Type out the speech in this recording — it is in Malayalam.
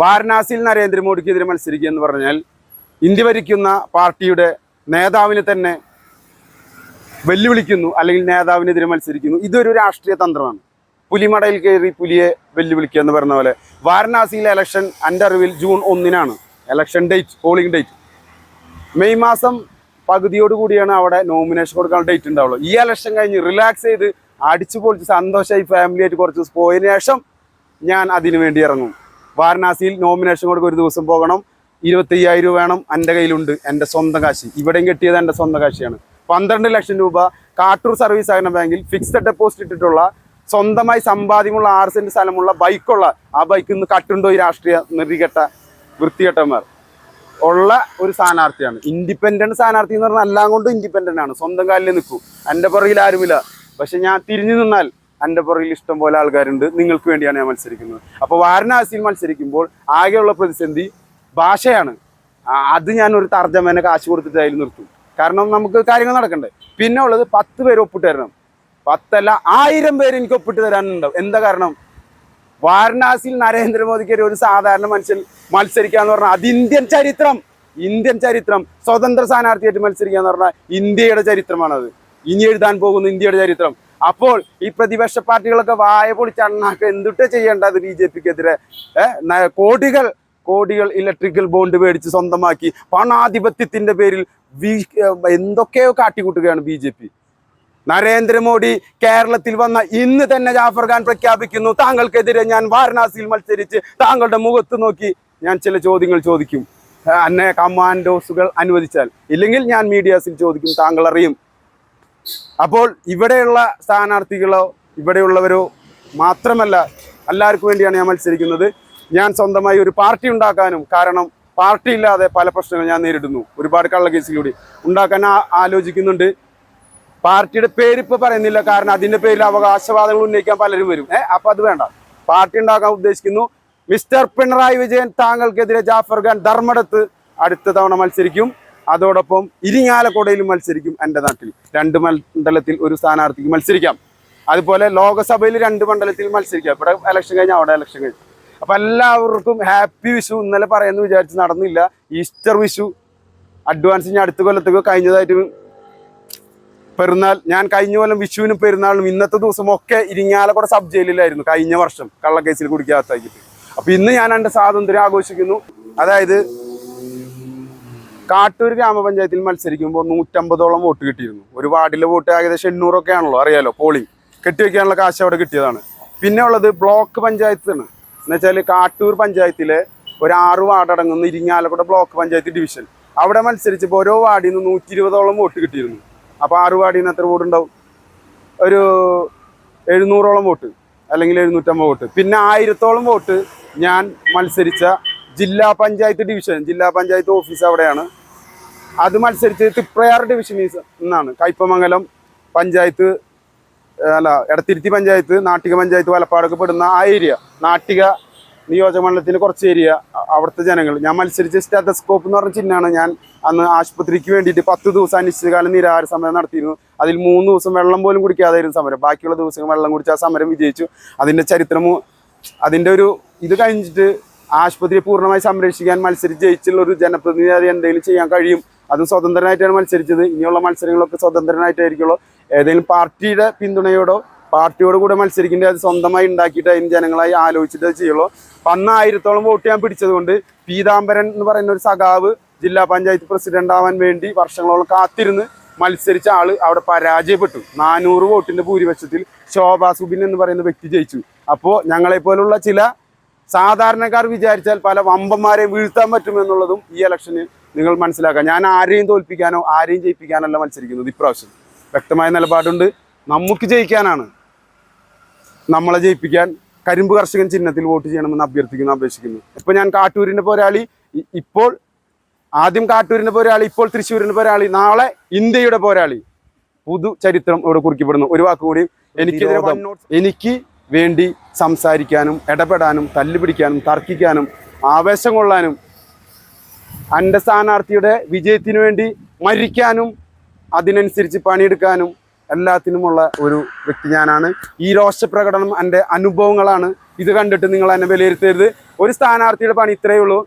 വാരണാസിയിൽ നരേന്ദ്രമോദിക്കെതിരെ മത്സരിക്കുക എന്ന് പറഞ്ഞാൽ ഇന്ത്യ ഭരിക്കുന്ന പാർട്ടിയുടെ നേതാവിനെ തന്നെ വെല്ലുവിളിക്കുന്നു അല്ലെങ്കിൽ നേതാവിനെതിരെ മത്സരിക്കുന്നു. ഇതൊരു രാഷ്ട്രീയ തന്ത്രമാണ്. പുലിമടയിൽ കയറി പുലിയെ വെല്ലുവിളിക്കുക എന്ന് പറഞ്ഞ പോലെ വാരണാസിയിലെ ഇലക്ഷൻ എന്റെ അറിവിൽ ജൂൺ ഒന്നിനാണ്. Election date polling date May മാസം പകുതിയോടുകൂടിയാണ് അവിടെ നോമിനേഷൻ കൊടുക്കാൻ ഡേറ്റ് ഉണ്ടാവുള്ളൂ. ഈ ഇലക്ഷൻ കഴിഞ്ഞ് റിലാക്സ് ചെയ്ത് അടിച്ചു പൊളിച്ച് സന്തോഷമായി ഫാമിലിയായിട്ട് കുറച്ച് ദിവസം പോയതിനു ശേഷം ഞാൻ അതിനു വേണ്ടി ഇറങ്ങും. വാരണാസിയിൽ നോമിനേഷൻ കൊടുക്കുക ഒരു ദിവസം പോകണം. ഇരുപത്തയ്യായിരം രൂപ വേണം എന്റെ കയ്യിലുണ്ട് എന്റെ സ്വന്തം കാശ്. ഇവിടെയും കിട്ടിയത് എന്റെ സ്വന്തം കാശിയാണ്. പന്ത്രണ്ട് ലക്ഷം രൂപ കാട്ടൂർ സർവീസ് സഹകരണ ബാങ്കിൽ ഫിക്സഡ് ഡെപ്പോസിറ്റ് ഇട്ടിട്ടുള്ള സ്വന്തമായി സമ്പാദ്യമുള്ള ആറ് സെന്റ് സ്ഥലമുള്ള ബൈക്കുള്ള ആ ബൈക്കിൽ നിന്ന് കട്ടുണ്ടോ ഈ രാഷ്ട്രീയ നെറികെട്ട വൃത്തികെട്ടന്മാർ ഉള്ള ഒരു സ്ഥാനാർത്ഥിയാണ്. ഇൻഡിപെൻഡന്റ് സ്ഥാനാർത്ഥി എന്ന് പറഞ്ഞാൽ എല്ലാം കൊണ്ടും ഇൻഡിപെൻഡന്റ് ആണ്. സ്വന്തം കാലിൽ നിൽക്കൂ. എന്റെ പുറകിൽ ആരുമില്ല. പക്ഷെ ഞാൻ തിരിഞ്ഞു നിന്നാൽ എന്റെ പുറകിൽ ഇഷ്ടം പോലെ ആൾക്കാരുണ്ട്. നിങ്ങൾക്ക് വേണ്ടിയാണ് ഞാൻ മത്സരിക്കുന്നത്. അപ്പോൾ വാരണാസിയിൽ മത്സരിക്കുമ്പോൾ ആകെയുള്ള പ്രതിസന്ധി ഭാഷയാണ്. അത് ഞാൻ ഒരു തർജമേനെ കാശ് കൊടുത്തിട്ട് അതിൽ നിർത്തും. കാരണം നമുക്ക് കാര്യങ്ങൾ നടക്കണ്ടേ? പിന്നെ ഉള്ളത് പത്ത് പേര് ഒപ്പിട്ട് തരണം. പത്തല്ല ആയിരം പേര് എനിക്ക് ഒപ്പിട്ട് തരാനുണ്ടാവും. എന്താ കാരണം? വാരണാസിയിൽ നരേന്ദ്രമോദിക്ക് ഒരു സാധാരണ മനുഷ്യൻ മത്സരിക്കുക എന്ന് പറഞ്ഞാൽ അത് ഇന്ത്യൻ ചരിത്രം. ഇന്ത്യൻ ചരിത്രം. സ്വതന്ത്ര സ്ഥാനാർത്ഥിയായിട്ട് മത്സരിക്കുക എന്ന് പറഞ്ഞാൽ ഇന്ത്യയുടെ ചരിത്രമാണത്. ഇനി എഴുതാൻ പോകുന്ന ഇന്ത്യയുടെ ചരിത്രം. അപ്പോൾ ഈ പ്രതിപക്ഷ പാർട്ടികളൊക്കെ വായ പൊളിച്ചണ്ണാക്ക് എന്തുട്ട് ചെയ്യേണ്ടത് ബി ജെ പിക്കെതിരെ? കോടികൾ കോടികൾ ഇലക്ട്രിക്കൽ ബോണ്ട് മേടിച്ച് സ്വന്തമാക്കി പണാധിപത്യത്തിന്റെ പേരിൽ എന്തൊക്കെയോ കാട്ടിക്കൂട്ടുകയാണ് ബി ജെ പി. നരേന്ദ്രമോദി കേരളത്തിൽ വന്ന ഇന്ന് തന്നെ ജാഫർ ഖാൻ പ്രഖ്യാപിക്കുന്നു താങ്കൾക്കെതിരെ ഞാൻ വാരണാസിയിൽ മത്സരിച്ച് താങ്കളുടെ മുഖത്ത് നോക്കി ഞാൻ ചില ചോദ്യങ്ങൾ ചോദിക്കും. അന്നെ കമാൻഡോസുകൾ അനുവദിച്ചാൽ ഇല്ലെങ്കിൽ ഞാൻ മീഡിയാസിൽ ചോദിക്കും താങ്കൾ അറിയും അപ്പോൾ ഇവിടെയുള്ള സ്ഥാനാർത്ഥികളോ ഇവിടെയുള്ളവരോ മാത്രമല്ല എല്ലാവർക്കും വേണ്ടിയാണ് ഞാൻ മത്സരിക്കുന്നത്. ഞാൻ സ്വന്തമായി ഒരു പാർട്ടി ഉണ്ടാക്കാനും കാരണം പാർട്ടി ഇല്ലാതെ പല പ്രശ്നങ്ങൾ ഞാൻ നേരിടുന്നു. ഒരുപാട് കള്ളക്കേസിലൂടെ ഉണ്ടാക്കാൻ ആ- ആലോചിക്കുന്നുണ്ട്. പാർട്ടിയുടെ പേരിപ്പോൾ പറയുന്നില്ല കാരണം അതിന്റെ പേരിൽ അവകാശവാദങ്ങൾ ഉന്നയിക്കാൻ പലരും വരും. ഏഹ് അപ്പം അത് വേണ്ട. പാർട്ടി ഉണ്ടാക്കാൻ ഉദ്ദേശിക്കുന്നു. മിസ്റ്റർ പിണറായി വിജയൻ താങ്കൾക്കെതിരെ ജാഫർ ഖാൻ ധർമ്മടത്ത് അടുത്ത തവണ മത്സരിക്കും. അതോടൊപ്പം ഇരിങ്ങാലക്കുടയിൽ മത്സരിക്കും എന്റെ നാട്ടിൽ. രണ്ട് മണ്ഡലത്തിൽ ഒരു സ്ഥാനാർത്ഥിക്ക് മത്സരിക്കാം. അതുപോലെ ലോകസഭയിൽ രണ്ട് മണ്ഡലത്തിൽ മത്സരിക്കാം. ഇവിടെ ഇലക്ഷൻ കഴിഞ്ഞാൽ അവിടെ ഇലക്ഷൻ കഴിഞ്ഞു. അപ്പം എല്ലാവർക്കും ഹാപ്പി വിഷു ഇന്നലെ പറയുമെന്ന് വിചാരിച്ച് നടന്നില്ല. ഈസ്റ്റർ വിഷു അഡ്വാൻസ് ഞാൻ അടുത്ത കൊല്ലത്തേക്ക് കഴിഞ്ഞതായിട്ട് പെരുന്നാൾ. ഞാൻ കഴിഞ്ഞ കൊല്ലം വിഷുവിനും പെരുന്നാളിനും ഇന്നത്തെ ദിവസം ഒക്കെ ഇരിങ്ങാലക്കുട സബ് ജയിലിലായിരുന്നു കഴിഞ്ഞ വർഷം. കള്ളക്കേസിൽ കുടിക്കാത്താക്കിയിട്ട് അപ്പം ഇന്ന് ഞാൻ എന്റെ സ്വാതന്ത്ര്യം ആഘോഷിക്കുന്നു. അതായത് കാട്ടൂർ ഗ്രാമപഞ്ചായത്തിൽ മത്സരിക്കുമ്പോൾ നൂറ്റമ്പതോളം വോട്ട് കിട്ടിയിരുന്നു. ഒരു വാർഡിലെ വോട്ട് ഏകദേശം എണ്ണൂറൊക്കെ ആണല്ലോ അറിയാലോ പോളിംഗ് കെട്ടിവെക്കാനുള്ള കാശ് അവിടെ കിട്ടിയതാണ്. പിന്നെ ഉള്ളത് ബ്ലോക്ക് പഞ്ചായത്താണ്. എന്നുവെച്ചാൽ കാട്ടൂർ പഞ്ചായത്തിലെ ഒരു ആറ് വാർഡ് അടങ്ങുന്ന ഇരിങ്ങാലക്കുട ബ്ലോക്ക് പഞ്ചായത്ത് ഡിവിഷൻ. അവിടെ മത്സരിച്ചപ്പോൾ ഓരോ വാർഡിൽ നിന്ന് നൂറ്റി ഇരുപതോളം വോട്ട് കിട്ടിയിരുന്നു. അപ്പോൾ ആറ് വാർഡിൽ നിന്ന് എത്ര വോട്ട് ഉണ്ടാവും ഒരു എഴുന്നൂറോളം വോട്ട് അല്ലെങ്കിൽ എഴുന്നൂറ്റമ്പത് വോട്ട്. പിന്നെ ആയിരത്തോളം വോട്ട് ഞാൻ മത്സരിച്ച ജില്ലാ പഞ്ചായത്ത് ഡിവിഷൻ. ജില്ലാ പഞ്ചായത്ത് ഓഫീസ് അവിടെയാണ്. അത് മത്സരിച്ച് തിപ്രയാർ ഡിവിഷനിൽ നിന്നാണ് കയ്പമംഗലം പഞ്ചായത്ത് അല്ല എടത്തിരുത്തി പഞ്ചായത്ത് നാട്ടിക പഞ്ചായത്ത് വലപ്പാടൊക്കെ പെടുന്ന ആ ഏരിയ നാട്ടിക നിയോജകമണ്ഡലത്തിന് കുറച്ച് ഏരിയ അവിടുത്തെ ജനങ്ങൾ. ഞാൻ മത്സരിച്ച സ്റ്റാറ്റസ്കോപ്പ് എന്ന് പറഞ്ഞ ചിഹ്നമാണ് ഞാൻ അന്ന് ആശുപത്രിക്ക് വേണ്ടിയിട്ട് പത്ത് ദിവസം അനിശ്ചിതകാലം നിരാഹാര സമരം നടത്തിയിരുന്നു. അതിൽ മൂന്ന് ദിവസം വെള്ളം പോലും കുടിക്കാതായിരുന്നു സമരം. ബാക്കിയുള്ള ദിവസങ്ങൾ വെള്ളം കുടിച്ച് ആ സമരം വിജയിച്ചു. അതിന്റെ ചരിത്രമോ അതിന്റെ ഒരു ഇത് കഴിഞ്ഞിട്ട് ആശുപത്രിയെ പൂർണമായി സംരക്ഷിക്കാൻ മത്സരിച്ച് ജയിച്ചുള്ള ഒരു ജനപ്രതിനിധി എന്തെങ്കിലും ചെയ്യാൻ കഴിയും? അത് സ്വതന്ത്രനായിട്ടാണ് മത്സരിച്ചത്. ഇനിയുള്ള മത്സരങ്ങളൊക്കെ സ്വതന്ത്രനായിട്ടായിരിക്കുള്ളൂ. ഏതെങ്കിലും പാർട്ടിയുടെ പിന്തുണയോടോ പാർട്ടിയോട് കൂടെ മത്സരിക്കേണ്ടത് അത് സ്വന്തമായി ഉണ്ടാക്കിയിട്ട് അതിന് ജനങ്ങളായി ആലോചിച്ചിട്ട് ചെയ്യുള്ളൂ. അന്ന് ആയിരത്തോളം വോട്ട് ഞാൻ പിടിച്ചതുകൊണ്ട് പീതാംബരൻ എന്ന് പറയുന്ന ഒരു സഖാവ് ജില്ലാ പഞ്ചായത്ത് പ്രസിഡന്റ് ആവാൻ വേണ്ടി വർഷങ്ങളോളം കാത്തിരുന്ന് മത്സരിച്ച ആൾ അവിടെ പരാജയപ്പെട്ടു. നാനൂറ് വോട്ടിന്റെ ഭൂരിപക്ഷത്തിൽ ശോഭാ സുബിൻ എന്ന് പറയുന്ന വ്യക്തി ജയിച്ചു. അപ്പോൾ ഞങ്ങളെ പോലുള്ള ചില സാധാരണക്കാർ വിചാരിച്ചാൽ പല വമ്പന്മാരെ വീഴ്ത്താൻ പറ്റുമെന്നുള്ളതും ഈ ഇലക്ഷന് നിങ്ങൾ മനസ്സിലാക്കുക ഞാൻ ആരെയും തോൽപ്പിക്കാനോ ആരെയും ജയിപ്പിക്കാനല്ല മത്സരിക്കുന്നത് ഇപ്രാവശ്യം. വ്യക്തമായ നിലപാടുണ്ട്. നമുക്ക് ജയിക്കാനാണ്. നമ്മളെ ജയിപ്പിക്കാൻ കരിമ്പ് കർഷകൻ ചിഹ്നത്തിൽ വോട്ട് ചെയ്യണമെന്ന് അഭ്യർത്ഥിക്കുന്നു അപേക്ഷിക്കുന്നു. ഇപ്പൊ ഞാൻ കാട്ടൂരിന്റെ പോരാളി ഇപ്പോൾ ആദ്യം കാട്ടൂരിന്റെ പോരാളി ഇപ്പോൾ തൃശ്ശൂരിന്റെ പോരാളി നാളെ ഇന്ത്യയുടെ പോരാളി. പുതു ചരിത്രം ഇവിടെ കുറിക്കപ്പെടുന്നു. ഒരു വാക്കുകൂടി എനിക്കെതിരെ note- എനിക്ക് വേണ്ടി സംസാരിക്കാനും ഇടപെടാനും തല്ലുപിടിക്കാനും തർക്കിക്കാനും ആവേശം കൊള്ളാനും എന്റെ സ്ഥാനാർത്ഥിയുടെ വിജയത്തിന് വേണ്ടി മരിക്കാനും അതിനനുസരിച്ച് പണിയെടുക്കാനും എല്ലാത്തിനുമുള്ള ഒരു വ്യക്തി ഞാനാണ്. ഈ രോഷപ്രകടനം എന്റെ അനുഭവങ്ങളാണ്. ഇത് കണ്ടിട്ട് നിങ്ങൾ എന്നെ വിലയിരുത്തരുത്. ഒരു സ്ഥാനാർത്ഥിയുടെ പണി ഇത്രയേ ഉള്ളൂ.